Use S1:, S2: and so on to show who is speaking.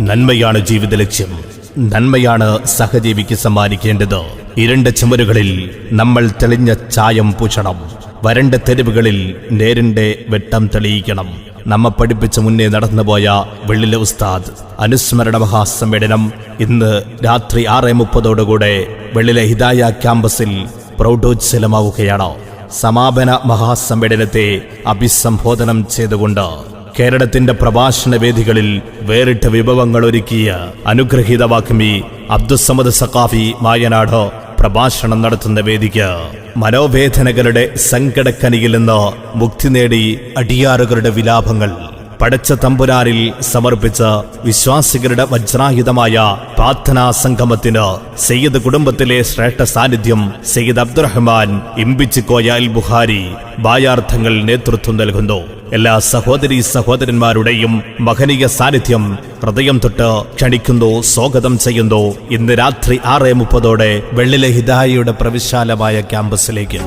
S1: നന്മയാണ് ജീവിത ലക്ഷ്യം നന്മയാണ് സഹജീവിക്ക് സമ്മാനിക്കേണ്ടത്. ഇരുണ്ട ചുമരുകളിൽ നമ്മൾ തെളിഞ്ഞ ചായം പൂശണം. വരണ്ട തെരുവുകളിൽ നേരിന്റെ വെട്ടം തെളിയിക്കണം. നമ്മെ പഠിപ്പിച്ച മുന്നേ നടന്നുപോയ വെള്ളിലെ ഉസ്താദ് അനുസ്മരണ മഹാസമ്മേളനം ഇന്ന് രാത്രി ആറ് മുപ്പതോടുകൂടെ വെള്ളിലെ ഹിദായ ക്യാമ്പസിൽ പ്രൗഢോജ്ജലമാവുകയാണ് സമാപന മഹാസമ്മേളനത്തെ അഭിസംബോധനം ചെയ്തുകൊണ്ട് കേരളത്തിന്റെ പ്രഭാഷണ വേദികളിൽ വേറിട്ട വിഭവങ്ങൾ ഒരുക്കിയ അനുഗ്രഹീത വാക്മി അബ്ദുസമദ് സഖാഫി മായനാട് പ്രഭാഷണം നടത്തുന്ന വേദിക്ക് മനോവേദനകളുടെ സങ്കടക്കനിയിൽ നിന്ന് മുക്തി നേടി അടിയാറുകളുടെ വിലാപങ്ങൾ പടച്ച തമ്പുരാനിൽ സമർപ്പിച്ച വിശ്വാസികളുടെ വജ്രായുധമായ പ്രാർത്ഥനാ സംഗമത്തിന് സയ്യിദ് കുടുംബത്തിലെ ശ്രേഷ്ഠ സാന്നിധ്യം സയ്യിദ് അബ്ദുറഹ്മാൻ ഇമ്പിച്ചിക്കോയ അൽ ബുഹാരി ബായാർത്ഥങ്ങൾ നേതൃത്വം നൽകുന്നു. എല്ലാ സഹോദരി സഹോദരന്മാരുടെയും മഹനീയ സാന്നിധ്യം ഹൃദയം തൊട്ട് ക്ഷണിക്കുന്നു സ്വാഗതം ചെയ്യുന്നു. ഇന്ന് രാത്രി ആറ് മുപ്പതോടെ വെള്ളിലെ ഹിദായയുടെ പ്രവിശാലമായ ക്യാമ്പസിലേക്ക്.